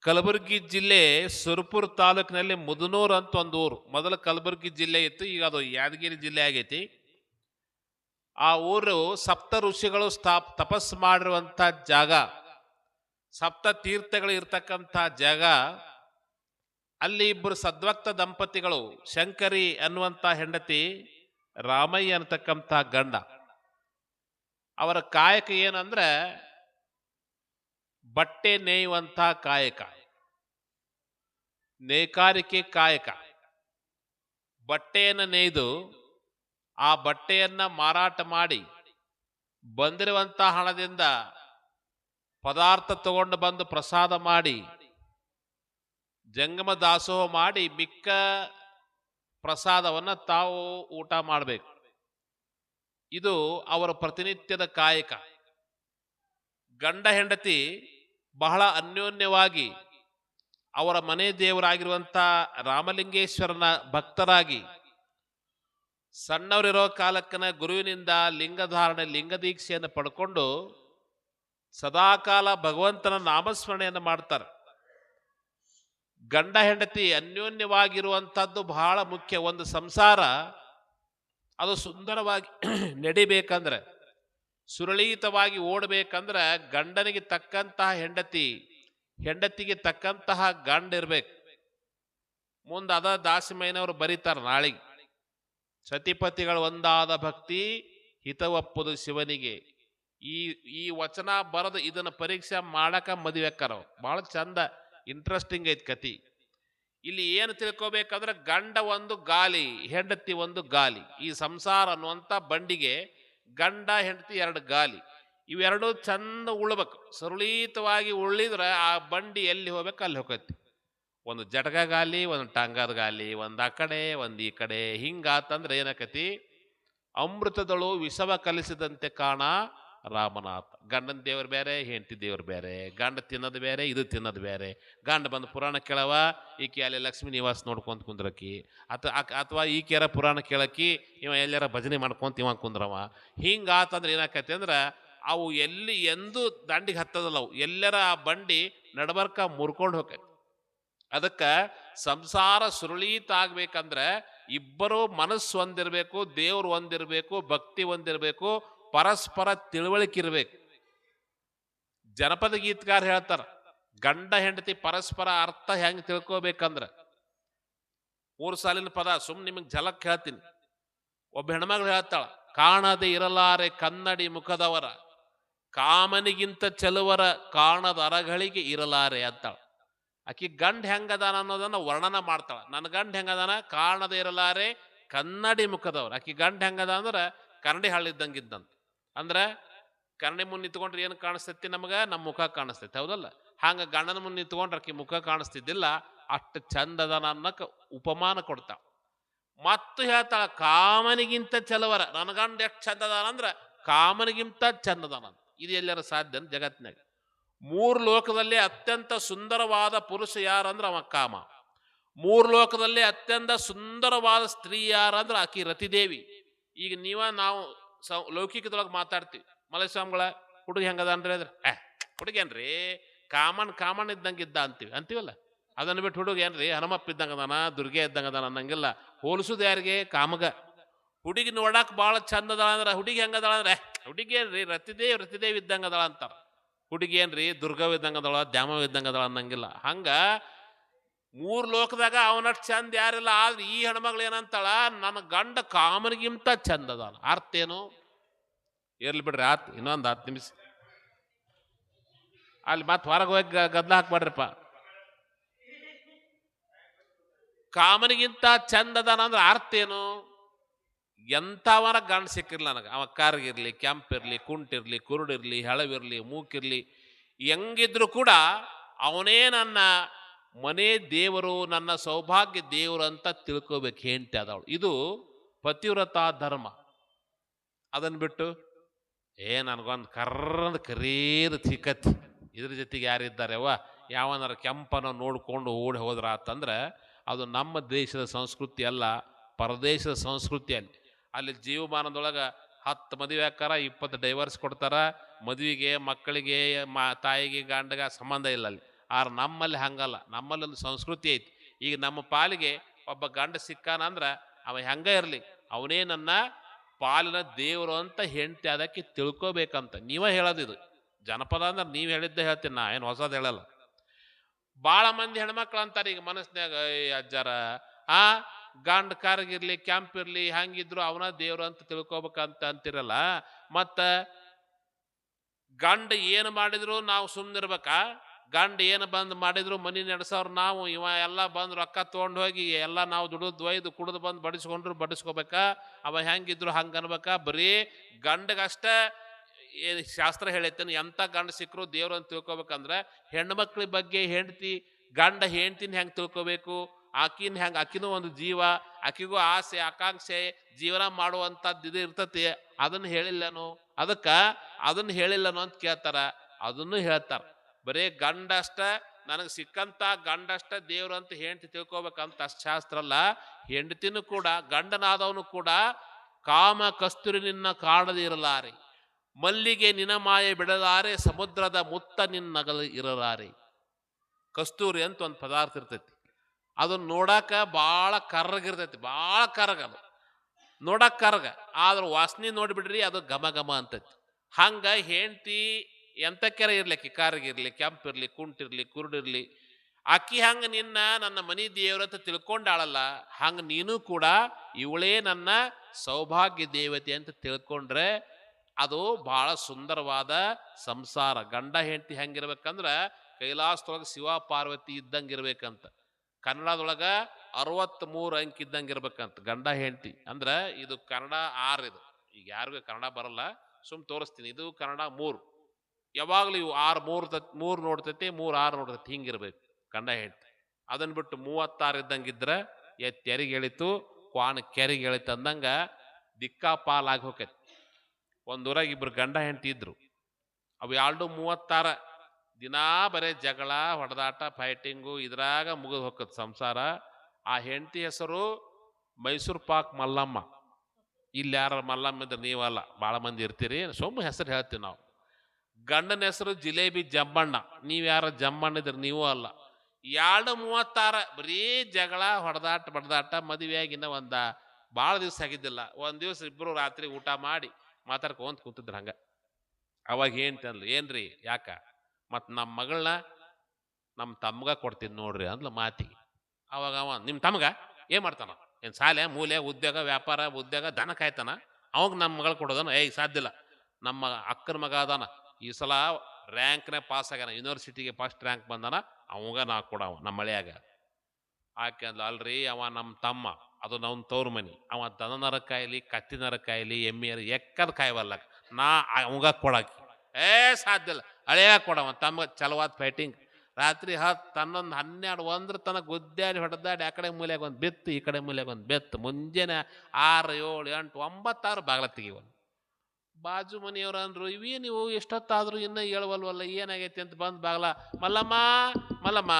ಕಲಬುರಗಿ ಜಿಲ್ಲೆ ಸುರಪುರ ತಾಲೂಕಿನಲ್ಲಿ ಮುದನೂರು ಅಂತ ಒಂದು ಊರು. ಮೊದಲು ಕಲಬುರಗಿ ಜಿಲ್ಲೆ ಇತ್ತು, ಈಗ ಅದು ಯಾದಗಿರಿ ಜಿಲ್ಲೆ ಆಗೈತಿ. ಆ ಊರು ಸಪ್ತ ಋಷಿಗಳು ಸ್ಥಾಪ್ ತಪಸ್ ಮಾಡಿರುವಂಥ ಜಾಗ. ಸಪ್ತ ತೀರ್ಥಗಳು ಇರ್ತಕ್ಕಂಥ ಜಾಗ. ಅಲ್ಲಿ ಇಬ್ಬರು ಸದ್ವಕ್ತ ದಂಪತಿಗಳು, ಶಂಕರಿ ಅನ್ನುವಂಥ ಹೆಂಡತಿ, ರಾಮಯ್ಯ ಅನ್ನತಕ್ಕಂಥ ಗಂಡ. ಅವರ ಕಾಯಕ ಏನಂದ್ರೆ, ಬಟ್ಟೆ ನೇಯುವಂಥ ಕಾಯಕ. ನೇಕಾರಿಕೆ ಕಾಯಕ. ಬಟ್ಟೆಯನ್ನು ನೇಯ್ದು ಆ ಬಟ್ಟೆಯನ್ನ ಮಾರಾಟ ಮಾಡಿ ಬಂದಿರುವಂಥ ಹಣದಿಂದ ಪದಾರ್ಥ ತಗೊಂಡು ಬಂದು ಪ್ರಸಾದ ಮಾಡಿ ಜಂಗಮ ದಾಸೋಹ ಮಾಡಿ ಮಿಕ್ಕ ಪ್ರಸಾದವನ್ನ ತಾವು ಊಟ ಮಾಡಬೇಕು. ಇದು ಅವರ ಪ್ರತಿನಿತ್ಯದ ಕಾಯಕ. ಗಂಡ ಹೆಂಡತಿ ಬಹಳ ಅನ್ಯೋನ್ಯವಾಗಿ ಅವರ ಮನೆ ದೇವರಾಗಿರುವಂಥ ರಾಮಲಿಂಗೇಶ್ವರನ ಭಕ್ತರಾಗಿ ಸಣ್ಣವರಿರೋ ಕಾಲಕ್ಕನ ಗುರುವಿನಿಂದ ಲಿಂಗಧಾರಣೆ ಲಿಂಗ ದೀಕ್ಷೆಯನ್ನು ಪಡ್ಕೊಂಡು ಸದಾಕಾಲ ಭಗವಂತನ ನಾಮಸ್ಮರಣೆಯನ್ನು ಮಾಡ್ತಾರೆ. ಗಂಡ, ಹೆಂಡತಿ ಅನ್ಯೋನ್ಯವಾಗಿರುವಂಥದ್ದು ಬಹಳ ಮುಖ್ಯ. ಒಂದು ಸಂಸಾರ ಅದು ಸುಂದರವಾಗಿ ನಡಿಬೇಕಂದ್ರೆ, ಸುರಳೀತವಾಗಿ ಓಡಬೇಕಂದ್ರೆ ಗಂಡನಿಗೆ ತಕ್ಕಂತಹ ಹೆಂಡತಿ ಹೆಂಡತಿಗೆ ತಕ್ಕಂತಹ ಗಂಡ ಇರ್ಬೇಕು. ಮುಂದೆ ಅದ ದಾಸಿಮಯ್ಯನವರು ಬರೀತಾರೆ ನಾಳೆಗೆ. ಸತಿಪತಿಗಳು ಒಂದಾದ ಭಕ್ತಿ ಹಿತವಪ್ಪದು ಶಿವನಿಗೆ. ಈ ಈ ವಚನ ಬರೆದು ಇದನ್ನು ಪರೀಕ್ಷೆ ಮಾಡಕ ಮದುವೆಕ್ಕಾರ ಬಹಳ ಚಂದ ಇಂಟ್ರೆಸ್ಟಿಂಗ್ ಐತಿ ಕತಿ ಇಲ್ಲಿ ಏನು ತಿಳ್ಕೋಬೇಕಂದ್ರೆ ಗಂಡ ಒಂದು ಗಾಲಿ, ಹೆಂಡತಿ ಒಂದು ಗಾಲಿ. ಈ ಸಂಸಾರ ಅನ್ನುವಂಥ ಬಂಡಿಗೆ ಗಂಡ, ಹೆಂಡತಿ ಎರಡು ಗಾಲಿ. ಇವೆರಡು ಚಂದ ಉಳ್ಬೇಕು. ಸುರಳೀತವಾಗಿ ಉಳ್ಳಿದ್ರೆ ಆ ಬಂಡಿ ಎಲ್ಲಿ ಹೋಗ್ಬೇಕು ಅಲ್ಲಿ ಹೋಗತ್ತೆ. ಒಂದು ಜಟಕ ಗಾಲಿ ಒಂದು ಟಾಂಗದ ಗಾಲಿ ಒಂದು ಆ ಕಡೆ, ಒಂದು ಈ ಕಡೆ. ಹಿಂಗಾತಂದ್ರೆ ಏನಕತಿ? ಅಮೃತದಳು ವಿಷವ ಕಲಿಸಿದಂತೆ ಕಾಣ ರಾಮನಾಥ. ಗಂಡನ ದೇವರು ಬೇರೆ, ಹೆಂಡತಿ ದೇವ್ರು ಬೇರೆ. ಗಂಡ ತಿನ್ನೋದು ಬೇರೆ, ಇದು ತಿನ್ನೋದು ಬೇರೆ. ಗಂಡ ಬಂದು ಪುರಾಣ ಕೇಳವ ಈಕೆ ಅಲ್ಲಿ ಲಕ್ಷ್ಮೀ ನಿವಾಸ ನೋಡ್ಕೊಂತ ಕುಂದ್ರಕಿ. ಅಥ ಅಥವಾ ಈಕೆಯಾರ ಪುರಾಣ ಕೇಳಕಿ, ಇವ ಎಲ್ಲಾರ ಭಜನೆ ಮಾಡ್ಕೊಂತ ಇವ ಕುಂದ್ರವ. ಹಿಂಗಾತಂದ್ರೆ ಏನಾಕತಿ ಅಂದ್ರೆ ಅವು ಎಲ್ಲಿ ಎಂದು ದಾಂಡಿಗೆ ಹತ್ತದಲ್ಲ ಅವು. ಎಲ್ಲರ ಆ ಬಂಡಿ ನಡಬರ್ಕ ಮುರ್ಕೊಂಡು ಹೋಗತ್ತೆ ಅದಕ್ಕೆ ಸಂಸಾರ ಸುರುಳೀತಾಗಬೇಕಂದ್ರೆ ಇಬ್ಬರು ಮನಸ್ಸು ಒಂದಿರಬೇಕು, ದೇವ್ರು ಒಂದಿರಬೇಕು, ಭಕ್ತಿ ಒಂದಿರಬೇಕು, ಪರಸ್ಪರ ತಿಳುವಳಿಕೆ ಇರಬೇಕು. ಜನಪದ ಗೀತಕಾರ ಹೇಳ್ತಾರ, ಗಂಡ ಹೆಂಡತಿ ಪರಸ್ಪರ ಅರ್ಥ ಹೆಂಗೆ ತಿಳ್ಕೋಬೇಕಂದ್ರೆ. ಮೂರು ಸಾಲಿನ ಪದ ಸುಮ್ ನಿಮಗೆ ಝಲಕ್ ಹೇಳ್ತೀನಿ. ಒಬ್ಬ ಹೆಣ್ಮಗಳು ಹೇಳ್ತಾಳ, ಕಾಣದೆ ಇರಲಾರೆ ಕನ್ನಡಿ ಮುಖದವರ. ಕಾಮನಿಗಿಂತ ಚೆಲುವರ ಕಾಣದ ಅರಗಳಿಗೆ ಇರಲಾರೆ ಅಂತಾಳ ಆಕಿ ಗಂಡ ಹೆಂಗದಾನ ಅನ್ನೋದನ್ನ ವರ್ಣನ ಮಾಡ್ತಾಳ. ನನ್ನ ಗಂಡ ಹೆಂಗದಾನ? ಕಾಣದ ಇರಲಾರೆ ಕನ್ನಡಿ ಮುಖದವ್ರು. ಆಕಿ ಗಂಡ ಹೆಂಗದ ಅಂದ್ರೆ ಕನ್ನಡಿ ಹಳ್ಳಿದ್ದಂಗಿದ್ದಂತ. ಅಂದ್ರೆ ಕನ್ನಡಿ ಮುಂದೆ ನಿಂತ್ಕೊಂಡ್ರೆ ಏನು ಕಾಣಿಸ್ತೈತಿ ನಮಗ? ನಮ್ಮ ಮುಖ ಕಾಣಿಸ್ತೈತಿ. ಹೌದಲ್ಲ? ಹಂಗ ಗಂಡನ ಮುಂದೆ ನಿಂತ್ಕೊಂಡ್ರೆ ಆಕಿ ಮುಖ ಕಾಣಿಸ್ತಿದ್ದಿಲ್ಲ, ಅಷ್ಟು ಚಂದದನ ಅನ್ನಕ್ಕೆ ಉಪಮಾನ ಕೊಡ್ತಾಳ. ಮತ್ತು ಹೇಳ್ತಾಳ, ಕಾಮನಿಗಿಂತ ಚಲವರ. ನನ್ನ ಗಂಡ ಎಷ್ಟು ಚಂದದಾನ ಅಂದ್ರೆ ಕಾಮನಿಗಿಂತ ಚಂದದಾನ ಅಂತ. ಇದು ಎಲ್ಲರ ಸಾಧ್ಯ ಅಂತ ಜಗತ್ತಿನಾಗ. ಮೂರು ಲೋಕದಲ್ಲಿ ಅತ್ಯಂತ ಸುಂದರವಾದ ಪುರುಷ ಯಾರಂದ್ರೆ ಅವ ಕಾಮ. ಮೂರು ಲೋಕದಲ್ಲಿ ಅತ್ಯಂತ ಸುಂದರವಾದ ಸ್ತ್ರೀ ಯಾರಂದ್ರೆ ಆಕಿ ರತಿದೇವಿ. ಈಗ ನೀವ ನಾವು ಲೌಕಿಕದೊಳಗೆ ಮಾತಾಡ್ತೀವಿ. ಮಲಸ್ವಾಮಿಗಳ ಹುಡುಗ ಹೆಂಗದ ಅಂದ್ರೆ ಏ ಹುಡುಗೇನ್ರಿ ಕಾಮನ್ ಕಾಮನ್ ಇದ್ದಂಗೆ ಇದ್ದ ಅಂತೀವಿ, ಅಂತೀವಲ್ಲ? ಅದನ್ನು ಬಿಟ್ಟು ಹುಡುಗ ಏನ್ರಿ? ಹನುಮಪ್ಪ ಇದ್ದಂಗೆ ಅದಾನ, ದುರ್ಗೆ ಇದ್ದಂಗೆ ಅದಾನ ಅನ್ನಂಗಿಲ್ಲ. ಹೋಲಿಸುದು ಯಾರಿಗೆ? ಕಾಮಗ. ಹುಡುಗಿ ನೋಡಕ್ ಭಾಳ ಚಂದ ಅಂದ್ರೆ ಹುಡುಗಿ ಹೆಂಗದಾಳ ಅಂದ್ರೆ ಹುಡುಗಿ ಏನ್ರಿ? ರತಿದೇವ್ ರತಿದೇವ್ ಇದ್ದಂಗೆ ಅದಳ ಅಂತಾರ. ಹುಡುಗಿ ಏನ್ರಿ? ದುರ್ಗವ್ ಇದ್ದಂಗೆ ಅದಳ, ದ್ಯಾಮವ್ ಇದ್ದಂಗೆ ಅದಾಳ ಅನ್ನಂಗಿಲ್ಲ. ಹಂಗ ಮೂರು ಲೋಕದಾಗ ಅವನಷ್ಟು ಚಂದ ಯಾರಿಲ್ಲ, ಆದ್ರೆ ಈ ಹೆಣ್ಮಗಳು ಏನಂತಾಳ? ನನ್ನ ಗಂಡ ಕಾಮನಿಗಿಂತ ಚಂದ ಅದಾನ ಅರ್ಥ ಏನು? ಬಿಡ್ರಿ, ಆತ್, ಇನ್ನೊಂದು ಹತ್ತು ನಿಮಿಷ. ಅಲ್ಲಿ ಮತ್ತೆ ಹೊರಗೆ ಹೋಗಿ ಗದ್ದಲ ಹಾಕ್ಬೇಡ್ರಿಪ್ಪ. ಕಾಮನಿಗಿಂತ ಚಂದ ಅಂದ್ರೆ ಅರ್ಥ ಏನು? ಎಂಥವರ ಗಂಡ ಸಿಕ್ಕಿರಲಿಲ್ಲ ನನಗೆ. ಅವ ಕಾರ್ಗಿರ್ಲಿ ಇರಲಿ ಕುಂಟಿರಲಿ, ಕುರುಡಿರಲಿ, ಹೆಳವಿರ್ಲಿ, ಮೂಕಿರಲಿ, ಹೆಂಗಿದ್ರು ಕೂಡ ಅವನೇ ನನ್ನ ಮನೆ ದೇವರು, ನನ್ನ ಸೌಭಾಗ್ಯ ದೇವರು ಅಂತ ತಿಳ್ಕೋಬೇಕು ಹೆಂಡತಿ ಆದವಳು. ಇದು ಪತಿವ್ರತ ಧರ್ಮ. ಅದನ್ನು ಬಿಟ್ಟು, ಏ, ನನಗೊಂದು ಕರ್ರಂದು ಕರೀದ ಚಿಕತ್ ಇದ್ರ ಜೊತೆಗೆ ಯಾರಿದ್ದಾರೆ? ಅವ್ವ, ಯಾವನಾರ ಕೆಂಪನ ನೋಡಿಕೊಂಡು ಓಡಿ ಹೋದ್ರ ಆತಂದ್ರೆ ಅದು ನಮ್ಮ ದೇಶದ ಸಂಸ್ಕೃತಿ ಅಲ್ಲ, ಪರದೇಶದ ಸಂಸ್ಕೃತಿ ಅಲ್ಲಿ. ಅಲ್ಲಿ ಜೀವಮಾನದೊಳಗೆ ಹತ್ತು ಮದುವೆ ಹಾಕಾರ ಇಪ್ಪತ್ತು ಡೈವರ್ಸ್ ಕೊಡ್ತಾರ. ಮದುವೆಗೆ, ಮಕ್ಕಳಿಗೆ, ಮಾ, ತಾಯಿಗೆ, ಗಂಡಗ ಸಂಬಂಧ ಇಲ್ಲ ಅಲ್ಲಿ. ಆದ್ರೆ ನಮ್ಮಲ್ಲಿ ಹಂಗಲ್ಲ. ನಮ್ಮಲ್ಲಿ ಒಂದು ಸಂಸ್ಕೃತಿ ಐತಿ. ಈಗ ನಮ್ಮ ಪಾಲಿಗೆ ಒಬ್ಬ ಗಂಡ ಸಿಕ್ಕಾನಂದ್ರ ಅವ ಹೆಂಗೆ ಇರಲಿ? ಅವನೇ ನನ್ನ ಪಾಲಿನ ದೇವರು ಅಂತ ಹೆಂಡತಿ ಅದಕ್ಕೆ ತಿಳ್ಕೊಬೇಕಂತ. ನೀವೇ ಇದು. ಜನಪದ ಅಂದ್ರೆ ನೀವು ಹೇಳಿದ್ದೆ ಹೇಳ್ತೀನಿ ನಾ, ಏನು ಹೊಸದು ಹೇಳಲ್ಲ. ಭಾಳ ಮಂದಿ ಹೆಣ್ಮಕ್ಳು ಅಂತಾರೆ ಈಗ ಮನಸ್ನ್ಯಾಗ "ಏ ಅಜ್ಜಾರ, ಆ ಗಂಡ ಕಾರ್ಗಿರ್ಲಿ ಕ್ಯಾಂಪ್ ಇರ್ಲಿ ಹಂಗಿದ್ರು ಅವನ ದೇವ್ರ ಅಂತ ತಿಳ್ಕೊಬೇಕಂತ ಅಂತಿರಲ್ಲ, ಮತ್ತ ಗಂಡ ಏನು ಮಾಡಿದ್ರು ನಾವು ಸುಮ್ಮನಿರ್ಬೇಕಾ ಗಂಡ ಏನು ಬಂದ್ ಮಾಡಿದ್ರು ಮನಿ ನಡೆಸೋರು ನಾವು, ಇವ ಎಲ್ಲ ಬಂದು ರೊಕ್ಕ ತೊಗೊಂಡು ಹೋಗಿ, ಎಲ್ಲ ನಾವು ದುಡಿದು ಒಯ್ದು ಕುಡಿದು ಬಂದು ಬಡಿಸ್ಕೊಂಡ್ರು ಬಡಿಸ್ಕೋಬೇಕಾ, ಅವ ಹೆಂಗಿದ್ರು ಹಂಗೆ ಅನ್ಬೇಕಾ? ಬರೀ ಗಂಡಗಷ್ಟೇ ಶಾಸ್ತ್ರ ಹೇಳೈತೇನೆ ಎಂಥ ಗಂಡ ಸಿಕ್ಕರು ದೇವ್ರು ಅಂತ ತಿಳ್ಕೊಬೇಕಂದ್ರೆ ಹೆಣ್ಮಕ್ಳ ಬಗ್ಗೆ ಹೆಂಡ್ತಿ, ಗಂಡ ಹೆಂಡ್ತಿನ ಹೆಂಗೆ ತಿಳ್ಕೊಬೇಕು? ಆಕಿನ ಹೆಂಗೆ ಆಕಿನೂ ಒಂದು ಜೀವ, ಆಕಿಗೂ ಆಸೆ, ಆಕಾಂಕ್ಷೆ ಜೀವನ ಮಾಡುವಂಥದ್ದು ಇದು ಇರ್ತತಿ. ಅದನ್ನು ಹೇಳಿಲ್ಲನು? ಅದಕ್ಕೆ ಅದನ್ನು ಹೇಳಿಲ್ಲನು ಅಂತ ಕೇಳ್ತಾರ. ಅದನ್ನು ಹೇಳ್ತಾರ. ಬರೀ ಗಂಡಷ್ಟ, ನನಗೆ ಸಿಕ್ಕಂತ ಗಂಡಷ್ಟ ದೇವ್ರು ಅಂತ ಹೆಂಡತಿ ತಿಳ್ಕೊಬೇಕಂತ ಅಷ್ಟು ಶಾಸ್ತ್ರ ಅಲ್ಲ. ಹೆಂಡತಿನೂ ಕೂಡ, ಗಂಡನಾದವನು ಕೂಡ ಕಾಮ ಕಸ್ತೂರಿ ನಿನ್ನ ಕಾಣದೇ ಇರಲಾರೆ. ಮಲ್ಲಿಗೆ ನಿನ ಮಾಯೆ ಬಿಡಲಾರೆ, ಸಮುದ್ರದ ಮುತ್ತ ನಿನ್ನಗಲು ಇರಲಾರಿ. ಕಸ್ತೂರಿ ಅಂತ ಒಂದು ಪದಾರ್ಥ ಇರ್ತೈತಿ. ಅದನ್ನ ನೋಡಾಕ ಭಾಳ ಕರ್ರಗಿರ್ತೈತಿ ಭಾಳ ಕರ್ರಗ ಅದು. ನೋಡಕ್ ಕರ್ಗ ಆದ್ರೆ ವಾಸನೆ ನೋಡಿಬಿಡ್ರಿ ಅದು ಘಮ ಘಮ ಅಂತೈತಿ. ಹಂಗ ಹೆಂಡ್ತಿ ಎಂತಕ್ಕೆರ ಇರ್ಲಿ ಕಿಕಾರಿಗಿರ್ಲಿ ಕೆಂಪಿರ್ಲಿ ಕುಂಟಿರ್ಲಿ ಕುರುಡಿರ್ಲಿ ಅಕ್ಕಿ ಹಂಗ ನಿನ್ನ ನನ್ನ ಮನಿ ಅಂತ ತಿಳ್ಕೊಂಡಾಳಲ್ಲ ಹಂಗ ನೀನು ಕೂಡ ಇವಳೇ ನನ್ನ ಸೌಭಾಗ್ಯ ದೇವತೆ ಅಂತ ತಿಳ್ಕೊಂಡ್ರೆ ಅದು ಬಹಳ ಸುಂದರವಾದ ಸಂಸಾರ. ಗಂಡ ಹೆಂಡತಿ ಹೆಂಗಿರ್ಬೇಕಂದ್ರ ಕೈಲಾಸದೊಳಗೆ ಶಿವ ಪಾರ್ವತಿ ಇದ್ದಂಗಿರ್ಬೇಕಂತ. ಕನ್ನಡದೊಳಗ ಅರವತ್ತ್ ಮೂರು ಅಂಕ ಇದ್ದಂಗಿರ್ಬೇಕಂತ ಗಂಡ ಹೆಂಡತಿ. ಅಂದ್ರೆ ಇದು ಕನ್ನಡ ಆರು ಇದು. ಈಗ ಯಾರಿಗೂ ಕನ್ನಡ ಬರಲ್ಲ, ಸುಮ್ ತೋರಿಸ್ತೀನಿ. ಇದು ಕನ್ನಡ ಮೂರು. ಯಾವಾಗಲೂ ಇವು ಆರು ಮೂರು ತತ್ ಮೂರು ನೋಡ್ತೈತಿ, ಮೂರು ಆರು ನೋಡ್ತೈತಿ ಹಿಂಗಿರ್ಬೇಕು ಗಂಡ ಹೆಂಡತಿ. ಅದನ್ನು ಬಿಟ್ಟು ಮೂವತ್ತಾರು ಇದ್ದಂಗಿದ್ರೆ ಎತ್ತೆರಿಗೆ ಎಳಿತು, ಕ್ವಾನ್ ಕೆರಿಗೆ ಎಳಿತು ಅಂದಂಗ ದಿಕ್ಕಾಪಾಲಾಗಿ ಹೋಕೈತಿ. ಒಂದೂರಾಗ ಇಬ್ರು ಗಂಡ ಹೆಂಡತಿ ಇದ್ರು. ಅವು ಎರಡು ಮೂವತ್ತಾರ ದಿನಾ ಬರೇ ಜಗಳ, ಹೊಡೆದಾಟ ಫೈಟಿಂಗು ಇದ್ರಾಗ ಮುಗಿದು ಹೋಗ್ತದೆ ಸಂಸಾರ. ಆ ಹೆಂಡತಿ ಹೆಸರು ಮೈಸೂರು ಪಾಕ್ ಮಲ್ಲಮ್ಮ. ಇಲ್ಲಿ ಯಾರ ಮಲ್ಲಮ್ಮ ಇದ್ರೆ ನೀವಲ್ಲ ಭಾಳ ಮಂದಿ ಇರ್ತೀರಿ. ಸೊಮ್ಮು ಹೆಸರು ಹೇಳ್ತೀವಿ ನಾವು. ಗಂಡನ ಹೆಸರು ಜಿಲೇಬಿ ಜಂಬಣ್ಣ ನೀವು ಯಾರ ಜಂಬಣ್ಣ ಇದ್ರೆ ನೀವು ಅಲ್ಲ. ಎರಡು ಮೂವತ್ತಾರ, ಬರೀ ಜಗಳ, ಹೊಡೆದಾಟ, ಬಡದಾಟ, ಮದುವೆಯಾಗಿನ ಒಂದ ಭಾಳ ದಿವಸ ಆಗಿದ್ದಿಲ್ಲ. ಒಂದು ದಿವಸ ಇಬ್ಬರು ರಾತ್ರಿ ಊಟ ಮಾಡಿ ಮಾತಾಡ್ಕೊಂತ ಕೂತಿದ್ರು ಹಂಗ. ಅವಾಗ ಏನ್ ಅಂದ್ಲು ಏನ್ರಿ ಯಾಕ? ಮತ್ತು ನಮ್ಮ ಮಗಳನ್ನ ನಮ್ಮ ತಮ್ಗ ಕೊಡ್ತೀನಿ ನೋಡ್ರಿ ಅಂದ್ಲು ಮಾತಿಗೆ ಅವಾಗ ಅವ ನಿಮ್ಮ ತಮ್ಗ ಏನು ಮಾಡ್ತಾನ? ಏನು ಸಾಲೆ, ಮೂಲೆ, ಉದ್ಯೋಗ, ವ್ಯಾಪಾರ, ಉದ್ಯೋಗ, ದನ ಕಾಯ್ತಾನ? ಅವಾಗ ನಮ್ಮ ಮಗಳು ಕೊಡೋದನ ಏಯ್, ಸಾಧ್ಯ ಇಲ್ಲ. ನಮ್ಮ ಅಕ್ಕನ ಮಗ ಅದಾನ. ಈ ಸಲ ರ್ಯಾಂಕ್ನೇ ಪಾಸ್ ಆಗ್ಯಾನ. ಯೂನಿವರ್ಸಿಟಿಗೆ ಫಸ್ಟ್ ರ್ಯಾಂಕ್ ಬಂದಾನ. ಅವಾಗ ನಾ ಕೊಡವ, ನಮ್ಮ ಮಳೆಯಾಗ ಆಕೆ ಅಂದ್ಲು, ಅಲ್ರಿ, ಅವ ನಮ್ಮ ತಮ್ಮ. ಅದು ನಮ್ಮ ತವ್ರ ಮನಿ. ಅವ ದನ ನರ ಕಾಯ್ಲಿ ಕತ್ತಿನರ ಕಾಯ್ಲಿ, ಎಮ್ಮೆಯರ ಎಕ್ಕದ ಕಾಯವಲ್ಲ ನಾ ಅವಾಗ ಕೊಡಾಕಿ. ಏ, ಸಾಧ್ಯ ಇಲ್ಲ. ಹಳೆಯ ಕೊಡವ, ತಮ್ಮ ಚಲವಾದ ಫೈಟಿಂಗ್ ರಾತ್ರಿ ಹತ್ತು ಹನ್ನೊಂದು ಹನ್ನೆರಡು ಒಂದ್ರ ತನಕ ಗುದ್ದಾಡಿ ಹೊಡೆದಾಡಿ ಆ ಕಡೆ ಮೂಲೆಗೆ ಒಂದು ಬೆತ್ತು, ಈ ಕಡೆ ಮೂಲೆಗೆ ಒಂದು ಬೆತ್ತು. ಮುಂಜಾನೆ ಆರು, ಏಳು, ಎಂಟು, ಒಂಬತ್ತಾರು ಬಾಗಲ ತೆಗಿವನು ಬಾಜು ಮನೆಯವ್ರು ಅಂದರು ಇವೇ ನೀವು ಎಷ್ಟೊತ್ತಾದ್ರೂ ಇನ್ನೂ ಹೇಳುವಲ್ವಲ್ಲ, ಏನಾಗೈತಿ? ಅಂತ ಬಂದು ಬಾಗ್ಲ, ಮಲ್ಲಮ್ಮ ಮಲ್ಲಮ್ಮ,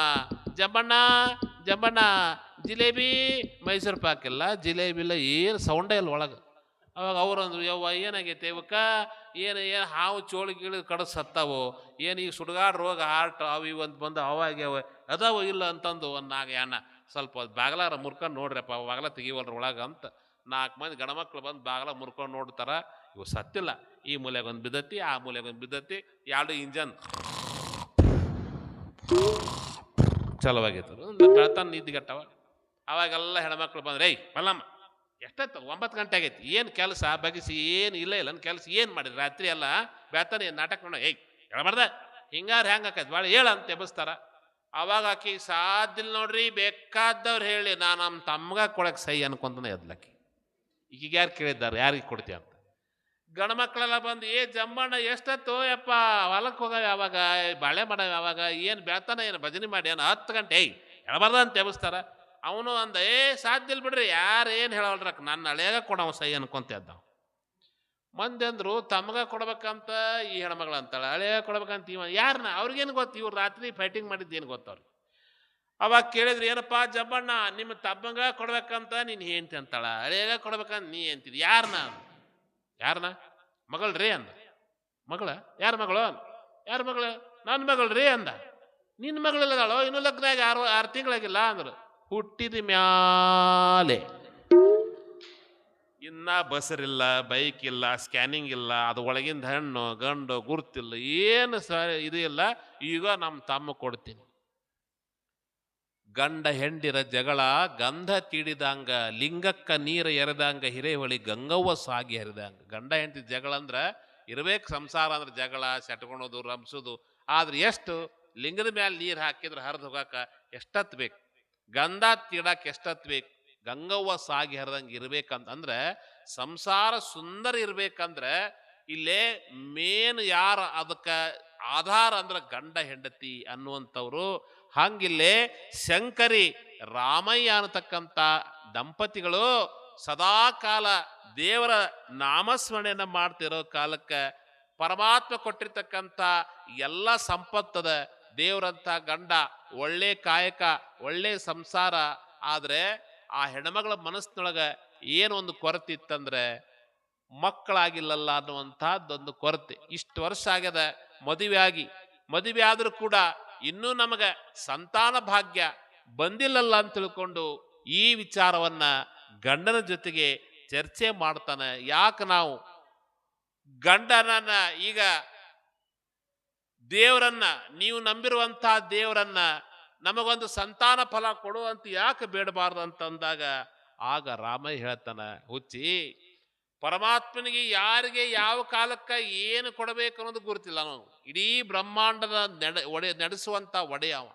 ಜಂಬಣ್ಣ ಜಂಬಣ್ಣ, ಜಿಲೇಬಿ, ಮೈಸೂರು ಪಾಕಿಲ್ಲ ಜಿಲೇಬಿಲ್ಲ ಏನು ಸೌಂಡೇ ಇಲ್ಲ ಒಳಗೆ. ಅವಾಗ ಅವರು ಅಂದರು, ಯವ್ವ, ಏನಾಗೈತೆ? ಇವಕ್ಕ ಏನು ಏನು ಹಾವು ಚೋಳು ಗೀಳು ಕಡ ಸತ್ತಾವು. ಏನು ಈಗ ಸುಡುಗಾಡು ರೋಗ ಹಾರ್ಟ್ ಅವು ಅಂತ ಬಂದು ಅವಾಗ್ಯಾವ ಅದಾವ ಇಲ್ಲ ಅಂತಂದು ಒಂದು ನಾಲ್ಕು ಅಣ್ಣ ಸ್ವಲ್ಪ ಬಾಗ್ಲಾರ ಮುರ್ಕೊಂಡು ನೋಡ್ರಪ್ಪ ಬಾಗ್ಲ ತೆಗಿವಲ್ರ ಒಳಗೆ ಅಂತ ನಾಲ್ಕು ಮಂದಿ ಗಣಮಕ್ಳು ಬಂದು ಬಾಗ್ಲ ಮುರ್ಕೊಂಡು ನೋಡ್ತಾರ. ಇವು ಸತ್ತಿಲ್ಲ. ಈ ಮೂಲೆಗೊಂದು ಬಿದ್ದತಿ, ಆ ಮೂಲೆಗೆ ಒಂದು ಬಿದ್ದತಿ, ಎರಡು ಇಂಜನ್ ಚಲವಾಗೈತೆ ಬೆಳತಾನ ನಿದ್ದಿಗಟ್ಟವ ಅವಾಗೆಲ್ಲ ಹೆಣ್ಮಕ್ಳು ಬಂದ್ರೆ ಏಯ್ ಮಲ್ಲಮ್ಮ ಎಷ್ಟೊತ್ತು? ಒಂಬತ್ತು ಗಂಟೆ ಆಗೈತಿ. ಏನು ಕೆಲಸ? ಬಗಿಸಿ ಏನು ಇಲ್ಲ ಇಲ್ಲ ನನ್ನ ಕೆಲಸ ಏನು ಮಾಡಿದ್ರು ರಾತ್ರಿ ಎಲ್ಲ ಏನು ನಾಟಕ ನೋಡ. ಏಯ್ ಹೇಳ್ಬಾರ್ದ ಹಿಂಗಾರು ಹೆಂಗೆ ಆಕೈತಿ? ಭಾಳ ಹೇಳ ಅಂತ ಎಬ್ಬಿಸ್ತಾರ. ಅವಾಗ ಆಕಿ ಸಾಧ್ಯಲ್ ನೋಡ್ರಿ ಬೇಕಾದವ್ರು ಹೇಳಿ. ನಾನು ನಮ್ಮ ತಮ್ಗ ಕೊಡಕ್ಕೆ ಸೈ ಅನ್ಕೊಂತಾನೆ ಎದ್ಲಕ್ಕಿ ಈಗ ಯಾರು ಕೇಳಿದ್ದಾರೆ? ಯಾರಿಗೆ ಕೊಡ್ತೀಯ ಅಂತ. ಗಂಡ್ಮಕ್ಳೆಲ್ಲ ಬಂದು, ಏ ಜಮ್ಮಣ್ಣ, ಎಷ್ಟೊತ್ತು? ಯಪ್ಪ ಹೊಲಕ್ಕೆ ಹೋಗವ ಯಾವಾಗ? ಬಾಳೆ ಮಾಡವ ಯಾವಾಗ? ಏನು ಬೆಳ್ತಾನೆ ಏನು ಭಜನೆ ಮಾಡಿ ಏನು ಹತ್ತು ಗಂಟೆ. ಏಯ್ ಹೇಳ್ಬಾರ್ದ ಅಂತ ಎಬ್ಬಿಸ್ತಾರ. ಅವನು ಅಂದ, ಏ, ಸಾಧ್ಯ ಇಲ್ಲ ಬಿಡ್ರಿ, ಯಾರು ಏನು ಹೇಳವಲ್ರಕ್ ನನ್ನ ಹಳೆಯಾಗ ಕೊಡವ ಸೈ ಅನ್ಕೊಂತ ಇದ್ದ ಮಂದಿ ಅಂದರು ತಮಗ ಕೊಡ್ಬೇಕಂತ ಈ ಹೆಣ್ಮಗಳು ಅಂತಾಳೆ ಹಳೆಯ ಕೊಡ್ಬೇಕಂತ ಇವ ಯಾರನ್ನ ಅವ್ರಿಗೇನು ಗೊತ್ತು? ಇವ್ರು ರಾತ್ರಿ ಫೈಟಿಂಗ್ ಮಾಡಿದ್ದು ಏನು ಗೊತ್ತವ್ರಿಗೆ ಅವಾಗ ಕೇಳಿದ್ರು, ಏನಪ್ಪ ಜಬ್ಬಣ್ಣ, ನಿಮ್ಮ ತಬ್ಬಂಗ ಕೊಡ್ಬೇಕಂತ ನೀನು ಹೆಂಡ್ತಿ ಅಂತಾಳ ಹಳೆಯಾಗ ಕೊಡ್ಬೇಕಂತ ನೀ ಅಂತಿದ್ ಯಾರನ್ನ ಯಾರನ್ನ ಮಗಳ್ರಿ ಅಂದ. ಮಗಳ? ಯಾರ ಮಗಳು? ಯಾರ ಮಗಳು? ನನ್ನ ಮಗಳ್ರಿ ಅಂದ. ನಿನ್ನ ಮಗಳಿಲ್ಲದಾಳೋ ಇನ್ನೂ ಲಗ್ನ ಆಗಿ ಆರು ಆರು ತಿಂಗಳಾಗಿಲ್ಲ ಅಂದ್ರು. ಹುಟ್ಟಿದ ಮ್ಯಾಲೆ. ಇನ್ನ ಬಸರಿಲ್ಲ ಬೈಕ್ ಇಲ್ಲ, ಸ್ಕ್ಯಾನಿಂಗ್ ಇಲ್ಲ, ಅದು ಒಳಗಿಂದ ಹೆಣ್ಣು, ಗಂಡು, ಗುರ್ತಿಲ್ಲ, ಏನು ಸ ಇದು ಇಲ್ಲ, ಈಗ ನಮ್ಮ ತಮ್ಮ ಕೊಡ್ತೀನಿ. ಗಂಡ ಹೆಂಡಿರ ಜಗಳ, ಗಂಧ ತಿಳಿದಂಗ ಲಿಂಗಕ್ಕ ನೀರ ಎರೆದಂಗ ಹಿರೇಹೊಳಿ ಗಂಗವ್ವ ಸಾಗಿ ಹರಿದಂಗ. ಗಂಡ ಹೆಂಡತಿ ಜಗಳ ಅಂದ್ರೆ ಇರ್ಬೇಕು ಸಂಸಾರ ಅಂದ್ರೆ ಜಗಳ, ಸೆಟ್ಕೊಳೋದು ರಂಸೋದು ಆದ್ರೆ ಎಷ್ಟು ಲಿಂಗದ ಮ್ಯಾಲೆ ನೀರು ಹಾಕಿದ್ರೆ ಹರಿದು ಹೋಗಕ್ಕೆ ಎಷ್ಟತ್ ಬೇಕು? ಗಂಧ ತೀಡಕ್ಕೆ ಎಷ್ಟತ್ ಗಂಗವ್ವ ಸಾಗಿ ಹರಿದಂಗೆ ಇರ್ಬೇಕಂತಂದ್ರೆ ಸಂಸಾರ ಸುಂದರ ಇರ್ಬೇಕಂದ್ರೆ, ಇಲ್ಲೇ ಮೇನ್ ಯಾರ ಅದಕ್ಕೆ ಆಧಾರ ಅಂದ್ರೆ ಗಂಡ, ಹೆಂಡತಿ ಅನ್ನುವಂಥವ್ರು. ಹಂಗಿಲ್ಲೇ ಶಂಕರಿ, ರಾಮಯ್ಯ ಅನ್ನತಕ್ಕಂಥ ದಂಪತಿಗಳು ಸದಾಕಾಲ ದೇವರ ನಾಮಸ್ಮರಣೆಯನ್ನು ಮಾಡ್ತಿರೋ ಕಾಲಕ್ಕೆ ಪರಮಾತ್ಮ ಕೊಟ್ಟಿರ್ತಕ್ಕಂಥ ಎಲ್ಲ ಸಂಪತ್ತದ ದೇವರಂತ ಗಂಡ ಒಳ್ಳೆ ಕಾಯಕ, ಒಳ್ಳೆ ಸಂಸಾರ, ಆದರೆ ಆ ಹೆಣ್ಮಗಳ ಏನು ಏನೊಂದು ಕೊರತೆ ಇತ್ತಂದ್ರೆ ಮಕ್ಕಳಾಗಿಲ್ಲಲ್ಲ ಅನ್ನುವಂಥದ್ದೊಂದು ಕೊರತೆ. ಇಷ್ಟು ವರ್ಷ ಆಗ್ಯದ, ಮದುವೆ ಆಗಿ. ಮದುವೆ ಆದರೂ ಕೂಡ ಇನ್ನೂ ನಮಗೆ ಸಂತಾನ ಭಾಗ್ಯ ಬಂದಿಲ್ಲಲ್ಲ ಅಂತ ತಿಳ್ಕೊಂಡು ಈ ವಿಚಾರವನ್ನ ಗಂಡನ ಜೊತೆಗೆ ಚರ್ಚೆ ಮಾಡ್ತಾನೆ. ಯಾಕೆ ನಾವು ಗಂಡನನ್ನ ಈಗ ದೇವರನ್ನ, ನೀವು ನಂಬಿರುವಂತಹ ದೇವರನ್ನ ನಮಗೊಂದು ಸಂತಾನ ಫಲ ಕೊಡುವಂತ ಯಾಕೆ ಬೇಡಬಾರ್ದು ಅಂತಂದಾಗ ಆಗ ರಾಮ ಹೇಳ್ತಾನ, ಹುಚ್ಚಿ, ಪರಮಾತ್ಮನಿಗೆ ಯಾರಿಗೆ ಯಾವ ಕಾಲಕ್ಕೆ ಏನು ಕೊಡಬೇಕು ಅನ್ನೋದು ಗುರುತಿಲ್ಲ ನಾವು ಇಡೀ ಬ್ರಹ್ಮಾಂಡದ ನಡೆ, ಒಡೆ, ನಡೆಸುವಂತ ಒಡೆಯವ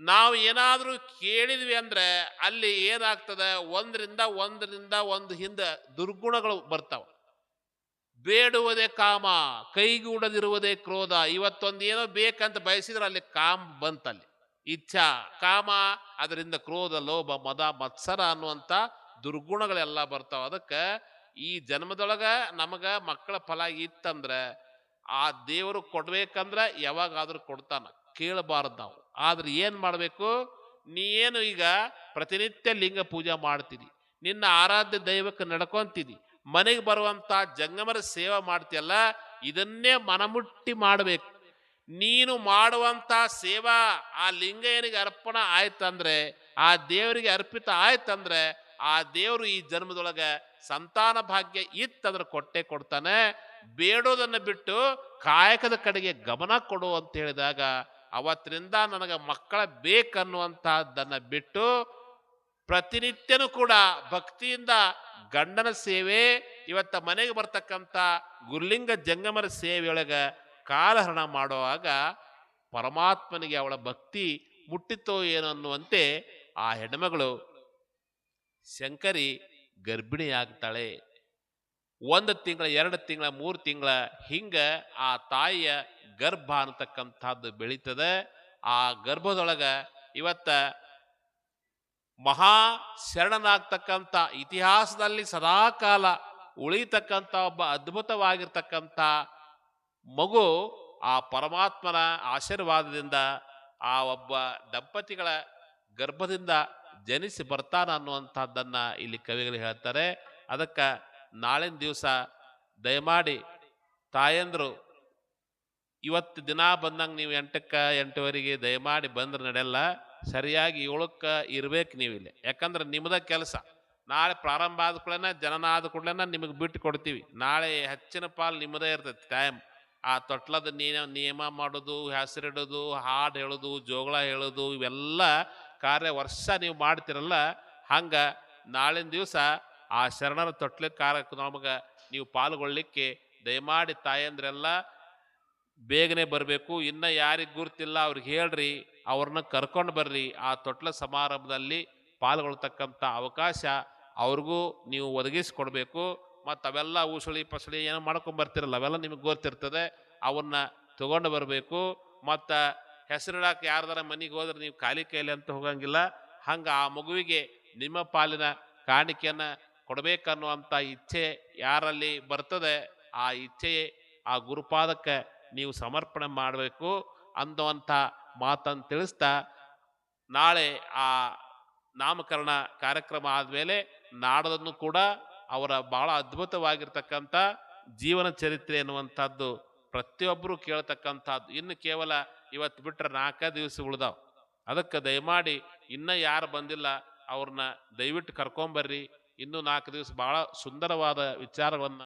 ನಾವು ಏನಾದರೂ ಕೇಳಿದ್ವಿ ಅಂದ್ರೆ ಅಲ್ಲಿ ಏನಾಗ್ತದೆ? ಒಂದರಿಂದ ಒಂದರಿಂದ ಒಂದು ಹಿಂದೆ ದುರ್ಗುಣಗಳು ಬರ್ತಾವ. ಬೇಡುವುದೇ ಕಾಮ ಕೈಗೂಡದಿರುವುದೇ ಕ್ರೋಧ. ಇವತ್ತೊಂದು ಏನೋ ಬೇಕಂತ ಬಯಸಿದ್ರೆ ಅಲ್ಲಿ ಕಾಮ ಬಂತಲ್ಲಿ. ಇಚ್ಛಾ, ಕಾಮ, ಅದರಿಂದ ಕ್ರೋಧ, ಲೋಭ, ಮದ, ಮತ್ಸರ ಅನ್ನುವಂಥ ದುರ್ಗುಣಗಳೆಲ್ಲ ಬರ್ತಾವ. ಅದಕ್ಕೆ ಈ ಜನ್ಮದೊಳಗೆ ನಮಗೆ ಮಕ್ಕಳ ಫಲ ಇತ್ತಂದ್ರೆ ಆ ದೇವರು ಕೊಡ್ಬೇಕಂದ್ರೆ ಯಾವಾಗಾದ್ರೂ ಕೊಡ್ತಾನ. ಕೇಳಬಾರ್ದು ನಾವು. ಆದ್ರೆ ಏನು ಮಾಡಬೇಕು? ನೀ ಏನು ಈಗ ಪ್ರತಿನಿತ್ಯ ಲಿಂಗ ಪೂಜೆ ಮಾಡ್ತೀರಿ ನಿನ್ನ ಆರಾಧ್ಯ ದೈವಕ್ಕೆ ನಡ್ಕೊಂತಿದಿ. ಮನೆಗೆ ಬರುವಂತ ಜಂಗಮರ ಸೇವೆ ಮಾಡ್ತೀಯಲ್ಲ, ಇದನ್ನೇ ಮನಮುಟ್ಟಿ ಮಾಡಬೇಕು. ನೀನು ಮಾಡುವಂತ ಸೇವಾ ಆ ಲಿಂಗಯ್ಯನಿಗೆ ಅರ್ಪಣ ಆಯ್ತಂದ್ರೆ, ಆ ದೇವರಿಗೆ ಅರ್ಪಿತ ಆಯ್ತಂದ್ರೆ, ಆ ದೇವರು ಈ ಜನ್ಮದೊಳಗೆ ಸಂತಾನ ಭಾಗ್ಯ ಇತ್ತಂದ್ರೆ ಕೊಟ್ಟೆ ಕೊಡ್ತಾನೆ. ಬೇಡೋದನ್ನ ಬಿಟ್ಟು ಕಾಯಕದ ಕಡೆಗೆ ಗಮನ ಕೊಡು ಅಂತ ಹೇಳಿದಾಗ ಅವತ್ತರಿಂದ ನನಗೆ ಮಕ್ಕಳ ಬೇಕನ್ನುವಂತಹದ್ದನ್ನ ಬಿಟ್ಟು ಪ್ರತಿನಿತ್ಯನೂ ಕೂಡ ಭಕ್ತಿಯಿಂದ ಗಂಡನ ಸೇವೆ, ಇವತ್ತ ಮನೆಗೆ ಬರ್ತಕ್ಕಂಥ ಗುರುಲಿಂಗ ಜಂಗಮರ ಸೇವೆಯೊಳಗ ಕಾಲಹರಣ ಮಾಡುವಾಗ ಪರಮಾತ್ಮನಿಗೆ ಅವಳ ಭಕ್ತಿ ಮುಟ್ಟಿತೋ ಏನೋ ಅನ್ನುವಂತೆ ಆ ಹೆಣ್ಮಗಳು ಶಂಕರಿ ಗರ್ಭಿಣಿಯಾಗ್ತಾಳೆ. ಒಂದು ತಿಂಗಳ, ಎರಡು ತಿಂಗಳ, ಮೂರು ತಿಂಗಳ ಹಿಂಗ ಆ ತಾಯಿಯ ಗರ್ಭ ಅನ್ನತಕ್ಕಂಥದ್ದು ಬೆಳೀತದೆ. ಆ ಗರ್ಭದೊಳಗ ಇವತ್ತ ಮಹಾ ಶರಣನಾಗ್ತಕ್ಕಂಥ ಇತಿಹಾಸದಲ್ಲಿ ಸದಾಕಾಲ ಉಳಿತಕ್ಕಂಥ ಒಬ್ಬ ಅದ್ಭುತವಾಗಿರ್ತಕ್ಕಂಥ ಮಗು ಆ ಪರಮಾತ್ಮನ ಆಶೀರ್ವಾದದಿಂದ ಆ ಒಬ್ಬ ದಂಪತಿಗಳ ಗರ್ಭದಿಂದ ಜನಿಸಿ ಬರ್ತಾನ ಅನ್ನುವಂಥದ್ದನ್ನು ಇಲ್ಲಿ ಕವಿಗಳು ಹೇಳ್ತಾರೆ. ಅದಕ್ಕೆ ನಾಳಿನ ದಿವಸ ದಯಮಾಡಿ ತಾಯಂದ್ರು, ಇವತ್ತು ದಿನ ಬಂದಂಗೆ ನೀವು ಎಂಟಕ್ಕೆ ಎಂಟುವರೆಗೆ ದಯಮಾಡಿ ಬಂದ್ರೆ ನಡೆಯಲ್ಲ. ಸರಿಯಾಗಿ ಏಳಕ್ಕೆ ಇರ್ಬೇಕು ನೀವು ಇಲ್ಲಿ ಯಾಕಂದ್ರೆ ನಿಮ್ಮದ ಕೆಲಸ. ನಾಳೆ ಪ್ರಾರಂಭ ಆದ ಕೂಡಲೇ ಜನನ ಆದ ಕೂಡಲೇ ನಿಮಗೆ ಬಿಟ್ಟು ಕೊಡ್ತೀವಿ. ನಾಳೆ ಹೆಚ್ಚಿನ ಪಾಲು ನಿಮ್ಮದೇ ಇರ್ತೈತಿ ಟೈಮ್ ಆ ತೊಟ್ಲದ ನಿಯ, ನಿಯಮ ಮಾಡೋದು, ಹೆಸರಿಡೋದು, ಹಾಡು ಹೇಳೋದು, ಜೋಗಳ ಹೇಳೋದು, ಇವೆಲ್ಲ ಕಾರ್ಯ ವರ್ಷ ನೀವು ಮಾಡ್ತಿರಲ್ಲ, ಹಂಗ ನಾಳಿನ ದಿವಸ ಆ ಶರಣರ ತೊಟ್ಲ ಕಾರ್ಯಕ್ಕೆ ನಮಗೆ ನೀವು ಪಾಲ್ಗೊಳ್ಳಿಕ್ಕೆ ದಯಮಾಡಿ ತಾಯಂದ್ರೆಲ್ಲ ಬೇಗನೆ ಬರಬೇಕು, ಇನ್ನು ಯಾರಿಗೆ ಗುರ್ತಿಲ್ಲ ಅವ್ರಿಗೆ ಹೇಳ್ರಿ ಅವ್ರನ್ನ ಕರ್ಕೊಂಡು ಬರ್ರಿ. ಆ ತೊಟ್ಲ ಸಮಾರಂಭದಲ್ಲಿ ಪಾಲ್ಗೊಳ್ತಕ್ಕಂಥ ಅವಕಾಶ ಅವ್ರಿಗೂ ನೀವು ಒದಗಿಸ್ಕೊಡ್ಬೇಕು. ಮತ್ತು ಅವೆಲ್ಲ ಉಸುಳಿ ಪಸಳಿ ಏನೋ ಮಾಡ್ಕೊಂಬರ್ತಿರಲ್ಲ ಅವೆಲ್ಲ ನಿಮಗೆ ಗೊತ್ತಿರ್ತದೆ. ಅವನ್ನ ತಗೊಂಡು ಬರಬೇಕು. ಮತ್ತು ಹೆಸರಿಡಕ್ಕೆ ಯಾರ್ದಾರ ಮನೆಗೆ ಹೋದ್ರೆ ನೀವು ಖಾಲಿ ಕೈಲಿ ಅಂತ ಹೋಗಂಗಿಲ್ಲ. ಹಂಗೆ ಆ ಮಗುವಿಗೆ ನಿಮ್ಮ ಪಾಲಿನ ಕಾಣಿಕೆಯನ್ನು ಕೊಡಬೇಕನ್ನುವಂಥ ಇಚ್ಛೆ ಯಾರಲ್ಲಿ ಬರ್ತದೆ, ಆ ಇಚ್ಛೆ ಆ ಗುರುಪಾದಕ್ಕೆ ನೀವು ಸಮರ್ಪಣೆ ಮಾಡಬೇಕು ಅನ್ನುವಂಥ ಮಾತನ್ನು ತಿಳಿಸ್ತಾ ನಾಳೆ ಆ ನಾಮಕರಣ ಕಾರ್ಯಕ್ರಮ ಆದಮೇಲೆ ನಾಡದನ್ನು ಕೂಡ ಅವರ ಭಾಳ ಅದ್ಭುತವಾಗಿರ್ತಕ್ಕಂಥ ಜೀವನ ಚರಿತ್ರೆ ಎನ್ನುವಂಥದ್ದು ಪ್ರತಿಯೊಬ್ಬರು ಕೇಳ್ತಕ್ಕಂಥದ್ದು. ಇನ್ನು ಕೇವಲ ಇವತ್ತು ಬಿಟ್ಟರೆ ನಾಲ್ಕೇ ದಿವಸ ಉಳ್ದಾವ್. ಅದಕ್ಕೆ ದಯಮಾಡಿ ಇನ್ನೂ ಯಾರು ಬಂದಿಲ್ಲ ಅವ್ರನ್ನ ದಯವಿಟ್ಟು ಕರ್ಕೊಂಬರ್ರಿ. ಇನ್ನೂ ನಾಲ್ಕು ದಿವಸ ಭಾಳ ಸುಂದರವಾದ ವಿಚಾರಗಳನ್ನ